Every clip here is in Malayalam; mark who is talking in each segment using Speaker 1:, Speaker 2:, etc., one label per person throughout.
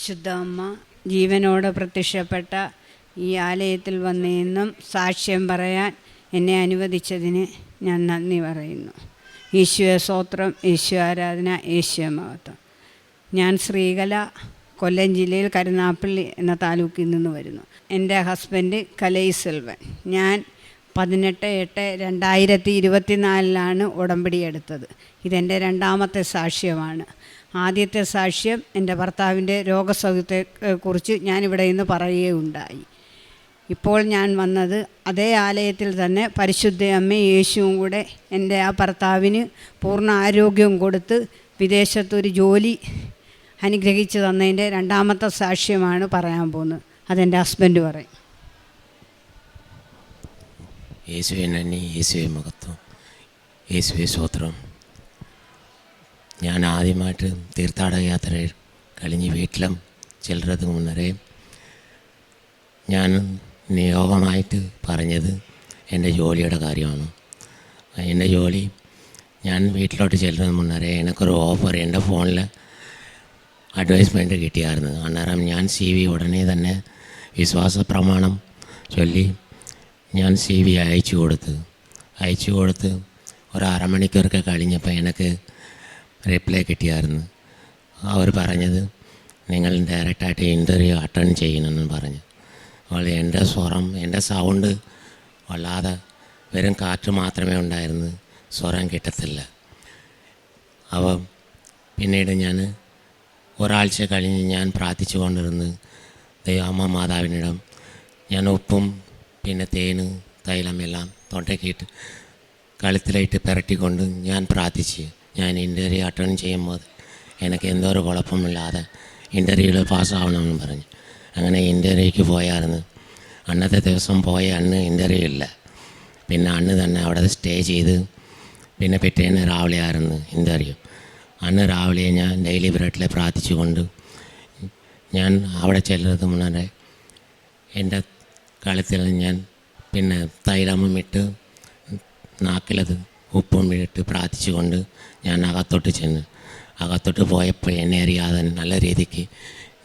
Speaker 1: പരിശുദ്ധ അമ്മ ജീവനോട് പ്രത്യക്ഷപ്പെട്ട ഈ ആലയത്തിൽ വന്നെന്നും സാക്ഷ്യം പറയാൻ എന്നെ അനുവദിച്ചതിന് ഞാൻ നന്ദി പറയുന്നു. ഈശ്വര സ്തോത്രം ഈശ്വര ആരാധന ഈശ്വര മഹത്വം. ഞാൻ ശ്രീകല കൊല്ലം ജില്ലയിൽ കരുനാപ്പള്ളി എന്ന താലൂക്കിൽ നിന്ന് വരുന്നു. എന്റെ ഹസ്ബൻഡ് കലൈ സെൽവൻ. ഞാൻ പതിനെട്ട് എട്ട് രണ്ടായിരത്തി ഇരുപത്തിനാലിലാണ് ഉടമ്പടി എടുത്തത്. ഇതെന്റെ രണ്ടാമത്തെ സാക്ഷ്യമാണ്. ആദ്യത്തെ സാക്ഷ്യം എന്റെ ഭർത്താവിന്റെ രോഗസൗഖ്യത്തെ കുറിച്ച് ഞാനിവിടെ ഇന്ന് പറയുകയുണ്ടായി. ഇപ്പോൾ ഞാൻ വന്നത് അതേ ആലയത്തിൽ തന്നെ പരിശുദ്ധ അമ്മ യേശുവും കൂടെ എന്റെ ആ ഭർത്താവിന് പൂർണ ആരോഗ്യം കൊടുത്ത് വിദേശത്തൊരു ജോലി അനുഗ്രഹിച്ചു തന്നതിന്റെ രണ്ടാമത്തെ സാക്ഷ്യമാണ് പറയാൻ പോകുന്നത്. അതെന്റെ ഹസ്ബൻഡ് പറയും.
Speaker 2: യേശുവെ നന്ദി യേശുവെ മഹത്വം യേശുവെ ഞാൻ ആദ്യമായിട്ട് തീർത്ഥാടക യാത്ര കഴിഞ്ഞ് വീട്ടിലും ചിലരത് മുന്നരേ ഞാൻ നിയോഗമായിട്ട് പറഞ്ഞത് എന്റെ ജോലിയുടെ കാര്യമാണ്. എന്റെ ജോലി ഞാൻ വീട്ടിലോട്ട് ചെല്ലുന്നത് മുന്നരേ എനിക്കൊരു ഓഫർ എന്റെ ഫോണിൽ അഡ്വൈസ്മെന്റ് കിട്ടിയായിരുന്നു. അന്നേരം ഞാൻ സി വി ഉടനെ തന്നെ വിശ്വാസ പ്രമാണം ചൊല്ലി ഞാൻ സി വി അയച്ചു കൊടുത്ത്. അയച്ചു കൊടുത്ത് ഒരു അരമണിക്കൂറൊക്കെ കഴിഞ്ഞപ്പോൾ എനിക്ക് റിപ്ലൈ കിട്ടിയായിരുന്നു. അവർ പറഞ്ഞത് നിങ്ങൾ ഡയറക്റ്റായിട്ട് ഇന്റർവ്യൂ അറ്റൻഡ് ചെയ്യണമെന്ന് പറഞ്ഞു. അപ്പോൾ എന്റെ സ്വരം എന്റെ സൗണ്ട് വല്ലാതെ വെറും കാറ്റ് മാത്രമേ ഉണ്ടായിരുന്നു. സ്വരം കിട്ടത്തില്ല. അപ്പം പിന്നീട് ഞാൻ ഒരാഴ്ച കഴിഞ്ഞ് ഞാൻ പ്രാർത്ഥിച്ചു കൊണ്ടിരുന്ന്. ദൈവമ്മ മാതാവിനിടം ഞാൻ ഉപ്പും പിന്നെ തേന് തൈലമെല്ലാം തൊണ്ടയ്ക്കിട്ട് കഴുത്തിലായിട്ട് പുരട്ടിക്കൊണ്ട് ഞാൻ പ്രാർത്ഥിച്ച്. ഞാൻ ഇന്റർവ്യൂ അറ്റൻഡ് ചെയ്യുമ്പോൾ എനിക്ക് എന്തോ ഒരു കുഴപ്പമില്ലാതെ ഇന്റർവ്യൂവിൽ പാസ്സാവണമെന്ന് പറഞ്ഞു. അങ്ങനെ ഇന്റർവ്യൂക്ക് പോയായിരുന്നു. അന്നത്തെ ദിവസം പോയ അന്ന് ഇന്റർവ്യൂ ഇല്ല. പിന്നെ അന്ന് തന്നെ അവിടെ സ്റ്റേ ചെയ്ത് പിന്നെ പിറ്റേന്ന് രാവിലെ ആയിരുന്നു ഇന്റർവ്യൂ അന്ന് രാവിലെ ഞാൻ ഡെയിലി ബ്രെഡിൽ പ്രാർത്ഥിച്ചുകൊണ്ട് ഞാൻ അവിടെ ചെല്ലുന്നത് മുന്നേ എന്റെ കളത്തിൽ ഞാൻ പിന്നെ തൈലമും ഇട്ട് നാക്കിലത് ഉപ്പും ഇട്ട് പ്രാർത്ഥിച്ചുകൊണ്ട് ഞാൻ അകത്തോട്ട് ചെന്ന് അകത്തോട്ട് പോയപ്പോൾ എന്നെ അറിയാതെ നല്ല രീതിക്ക്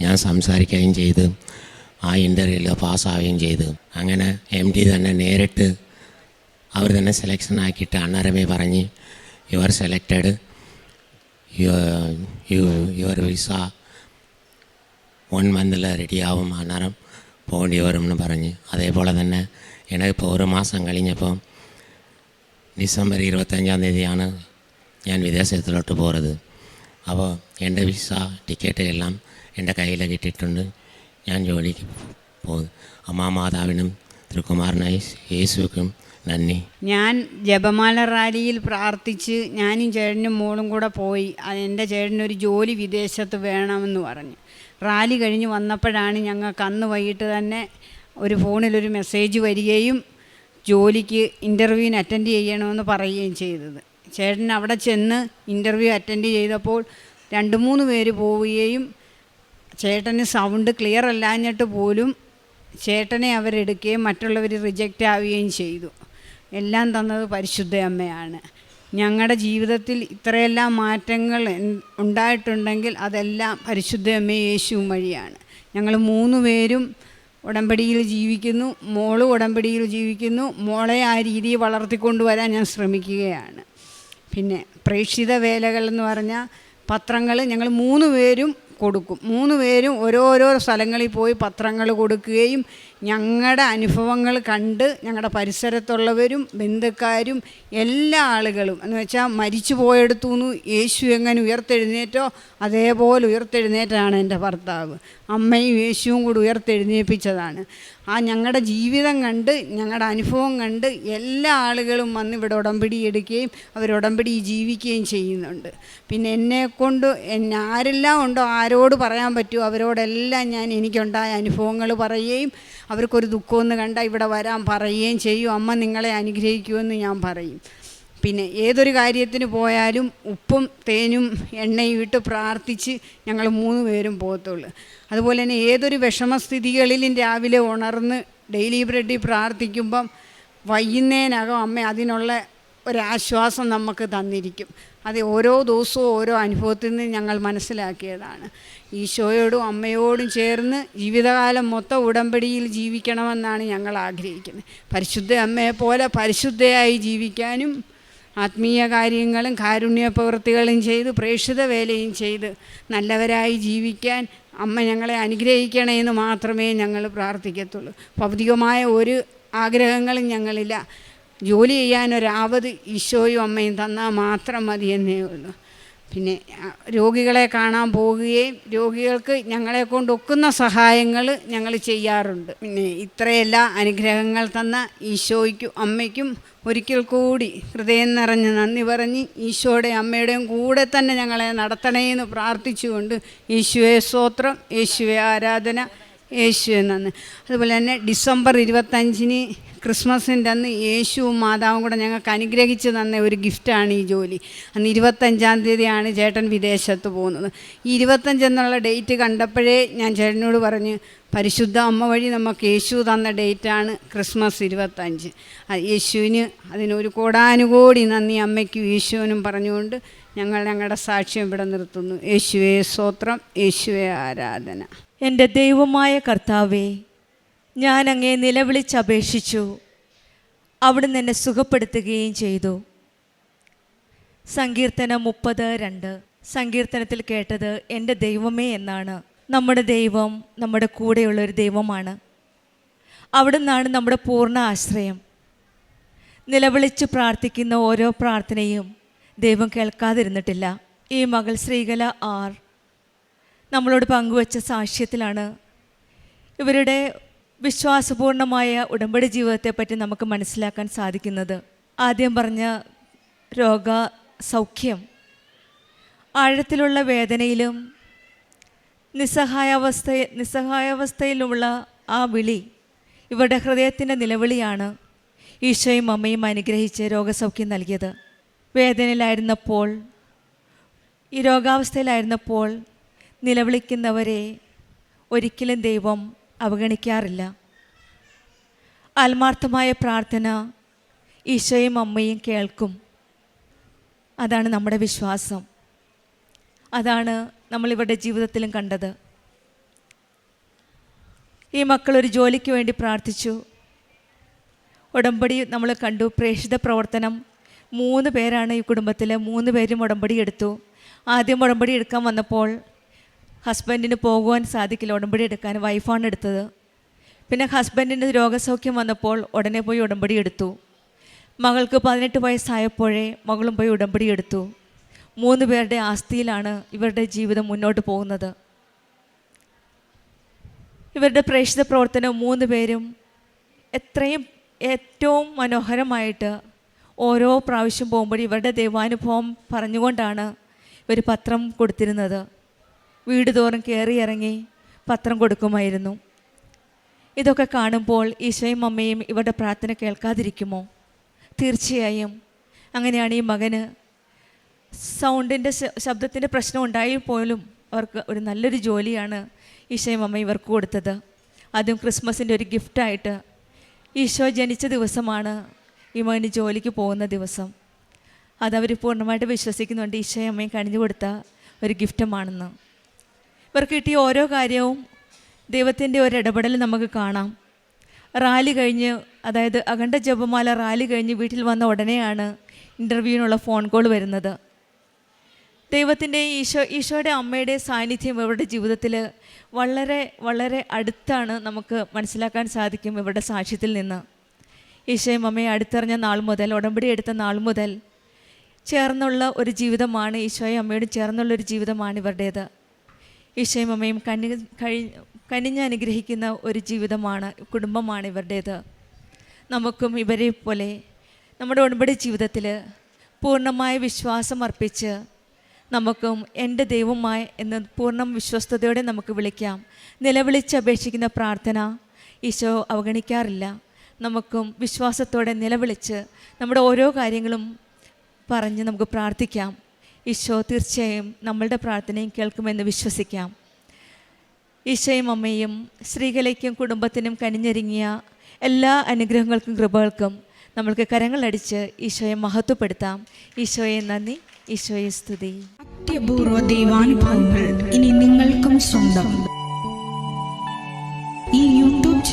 Speaker 2: ഞാൻ സംസാരിക്കുകയും ചെയ്ത് ആ ഇന്റർവ്യൂവിൽ പാസ്സാവുകയും ചെയ്തു. അങ്ങനെ എം ഡി തന്നെ നേരിട്ട് അവർ തന്നെ സെലക്ഷൻ ആക്കിയിട്ട് അന്നേരമേ പറഞ്ഞ് you are selected you your visa one മന്തിൽ റെഡിയാവും അന്നേരം പോകേണ്ടി വരുമെന്ന് പറഞ്ഞ്. അതേപോലെ തന്നെ എനിക്കിപ്പോൾ ഒരു മാസം കഴിഞ്ഞപ്പോൾ ഡിസംബർ ഇരുപത്തഞ്ചാം തീയതിയാണ് ഞാൻ വിദേശത്തിലോട്ട് പോകുന്നത് അപ്പോൾ എന്റെ വിസ ടിക്കറ്റ് എല്ലാം എന്റെ കയ്യിൽ കിട്ടിയിട്ടുണ്ട്. ഞാൻ ജോലിക്ക് പോകും അമ്മാ മാതാവിനും തിരുക്കുമാരനായി യേശുക്കും നന്ദി.
Speaker 1: ഞാൻ ജപമാല റാലിയിൽ പ്രാർത്ഥിച്ച് ഞാനും ചേട്ടനും മോളും കൂടെ പോയി. എന്റെ ചേട്ടനൊരു ജോലി വിദേശത്ത് വേണമെന്ന് പറഞ്ഞു. റാലി കഴിഞ്ഞ് വന്നപ്പോഴാണ് ഞങ്ങൾക്ക് അന്ന് വൈകിട്ട് തന്നെ ഒരു ഫോണിലൊരു മെസ്സേജ് വരികയും ജോലിക്ക് ഇന്റർവ്യൂവിന് അറ്റൻഡ് ചെയ്യണമെന്ന് പറയുകയും ചെയ്തത്. ചേട്ടൻ അവിടെ ചെന്ന് ഇന്റർവ്യൂ അറ്റൻഡ് ചെയ്തപ്പോൾ രണ്ട് മൂന്ന് പേര് പോവുകയും ചേട്ടന് സൗണ്ട് ക്ലിയർ അല്ലാഞ്ഞിട്ട് പോലും ചേട്ടനെ അവരെടുക്കുകയും മറ്റുള്ളവർ റിജക്റ്റ് ആവുകയും ചെയ്തു. എല്ലാം തന്നത് പരിശുദ്ധ അമ്മയാണ്. ഞങ്ങളുടെ ജീവിതത്തിൽ ഇത്രയെല്ലാം മാറ്റങ്ങൾ ഉണ്ടായിട്ടുണ്ടെങ്കിൽ അതെല്ലാം പരിശുദ്ധ അമ്മയും യേശുവും വഴിയാണ്. ഞങ്ങൾ മൂന്ന് പേരും ഉടമ്പടിയിൽ ജീവിക്കുന്നു മോൾ ഉടമ്പടിയിൽ ജീവിക്കുന്നു മോളെ ആ രീതിയിൽ വളർത്തിക്കൊണ്ടുവരാൻ ഞാൻ ശ്രമിക്കുകയാണ്. പിന്നെ പ്രേക്ഷിത വേലകൾ എന്ന് പറഞ്ഞാൽ പത്രങ്ങൾ ഞങ്ങൾ മൂന്ന് പേരും കൊടുക്കും. മൂന്ന് പേരും ഓരോരോ സ്ഥലങ്ങളിൽ പോയി പത്രങ്ങൾ കൊടുക്കുകയും ഞങ്ങളുടെ അനുഭവങ്ങൾ കണ്ട് ഞങ്ങളുടെ പരിസരത്തുള്ളവരും ബന്ധുക്കാരും എല്ലാ ആളുകളും എന്ന് വെച്ചാൽ മരിച്ചു പോയെടുത്തു നിന്ന് യേശു എങ്ങനെ ഉയർത്തെഴുന്നേറ്റോ അതേപോലെ ഉയർത്തെഴുന്നേറ്റാണ് എന്റെ ഭർത്താവ്. അമ്മയും യേശുവും കൂടി ഉയർത്തെഴുന്നേൽപ്പിച്ചതാണ് ആ ഞങ്ങളുടെ ജീവിതം കണ്ട് ഞങ്ങളുടെ അനുഭവം കണ്ട് എല്ലാ ആളുകളും വന്ന് ഇവിടെ ഉടമ്പടി എടുക്കുകയും അവർ ജീവിക്കുകയും ചെയ്യുന്നുണ്ട്. പിന്നെ എന്നെ കൊണ്ട് എന്നെ ആരെല്ലാം ഉണ്ടോ ആരോട് പറയാൻ പറ്റുമോ അവരോടെല്ലാം ഞാൻ എനിക്കുണ്ടായ അനുഭവങ്ങൾ പറയുകയും അവർക്കൊരു ദുഃഖമൊന്ന് കണ്ടാൽ ഇവിടെ വരാൻ പറയുകയും ചെയ്യും. അമ്മ നിങ്ങളെ അനുഗ്രഹിക്കുമെന്ന് ഞാൻ പറയും. പിന്നെ ഏതൊരു കാര്യത്തിന് പോയാലും ഉപ്പും തേനും എണ്ണയും ഇട്ട് പ്രാർത്ഥിച്ച് ഞങ്ങൾ മൂന്ന് പേരും പോകത്തുള്ളൂ. അതുപോലെ തന്നെ ഏതൊരു വിഷമസ്ഥിതികളിലും രാവിലെ ഉണർന്ന് ഡെയിലി ബ്രെഡിൽ പ്രാർത്ഥിക്കുമ്പം വൈകുന്നേരകം അമ്മ അതിനുള്ള ഒരാശ്വാസം നമുക്ക് തന്നിരിക്കും. അത് ഓരോ ദിവസവും ഓരോ അനുഭവത്തിൽ നിന്ന് ഞങ്ങൾ മനസ്സിലാക്കിയതാണ്. ഈശോയോടും അമ്മയോടും ചേർന്ന് ജീവിതകാലം മൊത്തം ഉടമ്പടിയിൽ ജീവിക്കണമെന്നാണ് ഞങ്ങൾ ആഗ്രഹിക്കുന്നത്. പരിശുദ്ധ അമ്മയെപ്പോലെ പരിശുദ്ധയായി ജീവിക്കാനും ആത്മീയ കാര്യങ്ങളും കാരുണ്യ പ്രവൃത്തികളും ചെയ്ത് പ്രേക്ഷിത വേലയും ചെയ്ത് നല്ലവരായി ജീവിക്കാൻ അമ്മ ഞങ്ങളെ അനുഗ്രഹിക്കണമെന്ന് മാത്രമേ ഞങ്ങൾ പ്രാർത്ഥിക്കത്തുള്ളൂ. ഭൗതികമായ ഒരു ആഗ്രഹങ്ങളും ഞങ്ങളില്ല. ജോലി ചെയ്യാനൊരാവത് ഈശോയും അമ്മയും തന്നാൽ മാത്രം മതി എന്നേ ഉള്ളൂ. പിന്നെ രോഗികളെ കാണാൻ പോവുകയും രോഗികൾക്ക് ഞങ്ങളെ കൊണ്ടൊക്കുന്ന സഹായങ്ങൾ ഞങ്ങൾ ചെയ്യാറുണ്ട്. പിന്നെ ഇത്രയെല്ലാം അനുഗ്രഹങ്ങൾ തന്ന ഈശോയ്ക്കും അമ്മയ്ക്കും ഒരിക്കൽ കൂടി ഹൃദയം നിറഞ്ഞ് നന്ദി പറഞ്ഞ് ഈശോയുടെ അമ്മയുടെയും കൂടെ തന്നെ ഞങ്ങളെ നടത്തണേ എന്ന് പ്രാർത്ഥിച്ചുകൊണ്ട് ഈശോയെ സ്തോത്രം യേശുവെ ആരാധന യേശുവെ എന്നാണ്. അതുപോലെ തന്നെ ഡിസംബർ ഇരുപത്തഞ്ചിന് ക്രിസ്മസിന്റെ അന്ന് യേശുവും മാതാവും കൂടെ ഞങ്ങൾക്ക് അനുഗ്രഹിച്ച് തന്ന ഒരു ഗിഫ്റ്റാണ് ഈ ജോലി. അന്ന് ഇരുപത്തഞ്ചാം തീയതിയാണ് ചേട്ടൻ വിദേശത്ത് പോകുന്നത്. ഈ ഇരുപത്തഞ്ചെന്നുള്ള ഡേറ്റ് കണ്ടപ്പോഴേ ഞാൻ ചേട്ടനോട് പറഞ്ഞ് പരിശുദ്ധ അമ്മ വഴി നമുക്ക് യേശു തന്ന ഡേറ്റാണ് ക്രിസ്മസ് ഇരുപത്തഞ്ച്. യേശുവിന് അതിനൊരു കോടാനുകോടി നന്ദി അമ്മയ്ക്കും യേശുവിനും പറഞ്ഞുകൊണ്ട് ഞങ്ങൾ ഞങ്ങളുടെ സാക്ഷ്യം ഇവിടെ നിർത്തുന്നു. യേശുവേ സ്തോത്രം യേശുവേ ആരാധന.
Speaker 3: എന്റെ ദൈവമായ കർത്താവേ ഞാൻ അങ്ങേ നിലവിളിച്ചപേക്ഷിച്ചു അവിടുന്ന് എന്നെ സുഖപ്പെടുത്തുകയും ചെയ്തു. സങ്കീർത്തനം മുപ്പത് രണ്ട്. സങ്കീർത്തനത്തിൽ കേട്ടത് എന്റെ ദൈവമേ എന്നാണ്. നമ്മുടെ ദൈവം നമ്മുടെ കൂടെയുള്ളൊരു ദൈവമാണ്. അവിടുന്നാണ് നമ്മുടെ പൂർണ ആശ്രയം. നിലവിളിച്ച് പ്രാർത്ഥിക്കുന്ന ഓരോ പ്രാർത്ഥനയും ദൈവം കേൾക്കാതിരുന്നിട്ടില്ല. ഈ മകൾ ശ്രീകല ആർ. നമ്മളോട് പങ്കുവച്ച സാക്ഷ്യത്തിലാണ്. ഇവരുടെ വിശ്വാസപൂർണമായ ഉടമ്പടി ജീവിതത്തെപ്പറ്റി നമുക്ക് മനസ്സിലാക്കാൻ സാധിക്കുന്നത്. ആദ്യം പറഞ്ഞ രോഗ സൗഖ്യം. ആഴത്തിലുള്ള വേദനയിലും നിസ്സഹായാവസ്ഥ നിസ്സഹായാവസ്ഥയിലുമുള്ള ആ വിളി ഇവരുടെ ഹൃദയത്തിന്റെ നിലവിളിയാണ് ഈശോയും അമ്മയും അനുഗ്രഹിച്ച് രോഗസൗഖ്യം നൽകിയത്. വേദനയിലായിരുന്നപ്പോൾ ഈ രോഗാവസ്ഥയിലായിരുന്നപ്പോൾ നിലവിളിക്കുന്നവരെ ഒരിക്കലും ദൈവം അവഗണിക്കാറില്ല. ആത്മാർത്ഥമായ പ്രാർത്ഥന ഈശോയും അമ്മയും കേൾക്കും. അതാണ് നമ്മുടെ വിശ്വാസം. അതാണ് നമ്മൾ ഇവരുടെ ജീവിതത്തിലും കണ്ടത്. ഈ മക്കൾ ഒരു ജോലിക്ക് വേണ്ടി പ്രാർത്ഥിച്ചു. ഉടമ്പടി നമ്മൾ കണ്ടു. പ്രേക്ഷിത പ്രവർത്തനം. മൂന്ന് പേരാണ് ഈ കുടുംബത്തിൽ മൂന്ന് പേരും ഉടമ്പടി എടുത്തു. ആദ്യം ഉടമ്പടി എടുക്കാൻ വന്നപ്പോൾ ഹസ്ബൻഡിന് പോകുവാൻ സാധിക്കില്ല. ഉടമ്പടി എടുക്കാൻ വൈഫാണ് എടുത്തത്. പിന്നെ ഹസ്ബൻഡിന് രോഗസൗഖ്യം വന്നപ്പോൾ ഉടനെ പോയി ഉടമ്പടി എടുത്തു. മകൾക്ക് പതിനെട്ട് വയസ്സായപ്പോഴേ മകളും പോയി ഉടമ്പടി എടുത്തു. മൂന്ന് പേരുടെ ആസ്തിയിലാണ് ഇവരുടെ ജീവിതം മുന്നോട്ട് പോകുന്നത്. ഇവരുടെ പ്രേക്ഷിത പ്രവർത്തനം മൂന്ന് പേരും എത്രയും ഏറ്റവും മനോഹരമായിട്ട് ഓരോ പ്രാവശ്യം പോകുമ്പോൾ ഇവരുടെ ദൈവാനുഭവം പറഞ്ഞുകൊണ്ടാണ് ഇവർ പത്രം കൊടുത്തിരുന്നത്. വീട് തോറും കയറി ഇറങ്ങി പത്രം കൊടുക്കുമായിരുന്നു. ഇതൊക്കെ കാണുമ്പോൾ ഈശോയും അമ്മയും ഇവരുടെ പ്രാർത്ഥന കേൾക്കാതിരിക്കുമോ? തീർച്ചയായും. അങ്ങനെയാണ് ഈ മകന് സൗണ്ടിന്റെ ശബ്ദത്തിന്റെ പ്രശ്നം ഉണ്ടായി പോലും അവർക്ക് ഒരു നല്ലൊരു ജോലിയാണ് ഈശോയും അമ്മ ഇവർക്ക് കൊടുത്തത്. അതും ക്രിസ്മസിന്റെ ഒരു ഗിഫ്റ്റായിട്ട് ഈശോ ജനിച്ച ദിവസമാണ് ഈ മകന് ജോലിക്ക് പോകുന്ന ദിവസം. അതവർ പൂർണമായിട്ട് വിശ്വസിക്കുന്നുണ്ട് ഈശോയും അമ്മയും കണിഞ്ഞു കൊടുത്ത ഒരു ഗിഫ്റ്റുമാണെന്ന്. ഇവർക്ക് കിട്ടിയ ഓരോ കാര്യവും ദൈവത്തിന്റെ ഒരു ഇടപെടൽ നമുക്ക് കാണാം. റാലി കഴിഞ്ഞ് അതായത് അഖണ്ഡ ജപമാല റാലി കഴിഞ്ഞ് വീട്ടിൽ വന്ന ഉടനെയാണ് ഇന്റർവ്യൂവിനുള്ള ഫോൺ കോൾ വരുന്നത്. ദൈവത്തിന്റെ ഈശോ ഈശോയുടെ അമ്മയുടെ സാന്നിധ്യം ഇവരുടെ ജീവിതത്തിൽ വളരെ വളരെ അടുത്താണ് നമുക്ക് മനസ്സിലാക്കാൻ സാധിക്കും ഇവരുടെ സാക്ഷ്യത്തിൽ നിന്ന്. ഈശോയും അമ്മയെ അടുത്തറിഞ്ഞ നാൾ മുതൽ ഉടമ്പടി എടുത്ത നാൾ മുതൽ ചേർന്നുള്ള ഒരു ജീവിതമാണ് ഈശോയും അമ്മയോടും ചേർന്നുള്ള ഒരു ജീവിതമാണ് ഇവരുടേത്. ഈശോയും അമ്മയും കനി കഴി കനിഞ്ഞ് അനുഗ്രഹിക്കുന്ന ഒരു ജീവിതമാണ് കുടുംബമാണ് ഇവരുടേത്. നമുക്കും ഇവരെ പോലെ നമ്മുടെ ഉടമ്പടി ജീവിതത്തിൽ പൂർണമായ വിശ്വാസം അർപ്പിച്ച് നമുക്കും എന്റെ ദൈവമായി എന്ന് പൂർണം വിശ്വസ്തയോടെ നമുക്ക് വിളിക്കാം. നിലവിളിച്ച് അപേക്ഷിക്കുന്ന പ്രാർത്ഥന ഈശോ അവഗണിക്കാറില്ല. നമുക്കും വിശ്വാസത്തോടെ നിലവിളിച്ച് നമ്മുടെ ഓരോ കാര്യങ്ങളും പറഞ്ഞ് നമുക്ക് പ്രാർത്ഥിക്കാം. ഈശോ തീർച്ചയായും നമ്മളുടെ പ്രാർത്ഥനയും കേൾക്കുമെന്ന് വിശ്വസിക്കാം. ഈശോയും അമ്മയും സ്ത്രീകളേക്കും കുടുംബത്തിനും കനിഞ്ഞൊരുങ്ങിയ എല്ലാ അനുഗ്രഹങ്ങൾക്കും കൃപകൾക്കും നമ്മൾക്ക് കരങ്ങളടിച്ച് ഈശോയെ മഹത്വപ്പെടുത്താം. ഈശോയെ നന്ദി ഈശോയെ സ്തുതി.
Speaker 4: അത്യപൂർവ ദൈവാനുഭവങ്ങൾ ഇനി നിങ്ങൾക്കും സ്വന്തം.